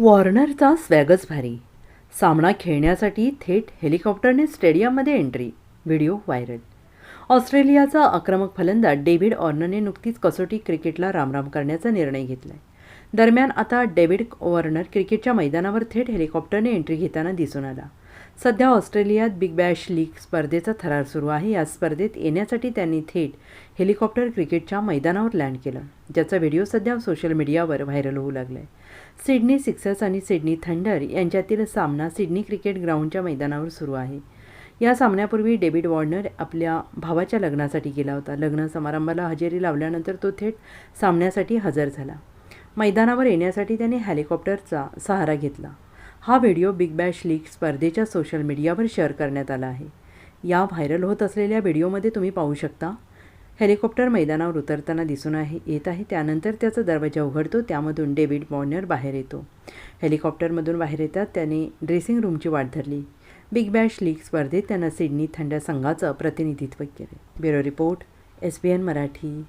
वॉर्नरचा स्वॅगच भारी. सामना खेळण्यासाठी थेट हेलिकॉप्टरने स्टेडियममध्ये एंट्री. Video viral. ऑस्ट्रेलियाचा आक्रमक फलंदाज डेव्हिड ऑर्नरने नुकतीच कसोटी क्रिकेटला रामराम करण्याचा निर्णय घेतला दरम्यान आता डेव्हिड वॉर्नर क्रिकेटच्या मैदानावर थेट हेलिकॉप्टरने एंट्री घेताना दिसून आला. सध्या ऑस्ट्रेलियात बिग बॅश लीग स्पर्धेचा थरार सुरू आहे. या स्पर्धेत येण्यासाठी त्यांनी थेट हेलिकॉप्टर क्रिकेटच्या मैदानावर लँड केलं ज्याचा व्हिडिओ सध्या सोशल मीडियावर व्हायरल होऊ लागला आहे सिडनी सिक्सर्स आणि सिडनी थंडर यांच्यातील सामना सिडनी क्रिकेट ग्राउंडच्या मैदानावर सुरू आहे. या सामन्यापूर्वी डेव्हिड वॉर्नर आपल्या भावाच्या लग्नासाठी गेला होता. लग्न समारंभाला हजेरी लावल्यानंतर तो थेट सामन्यासाठी हजर झाला. मैदानावर येण्यासाठी त्याने हेलिकॉप्टरचा सहारा घेतला. हा व्हिडिओ बिग बॅश लीग स्पर्धेच्या सोशल मीडियावर शेअर करण्यात आला आहे. या व्हायरल होत असलेल्या व्हिडिओमध्ये तुम्ही पाहू शकता हेलिकॉप्टर मैदानावर उतरताना दिसून आहे येत आहे त्यानंतर त्याचा दरवाजा उघडतो त्यामधून डेव्हिड वॉर्नर बाहेर येतो. हेलिकॉप्टरमधून बाहेर येतात त्याने ड्रेसिंग रूमची वाट धरली. बिग बॅश लीग स्पर्धेत त्यांना सिडनी थंड संघाचं प्रतिनिधित्व केले. Bureau report S B N Marathi.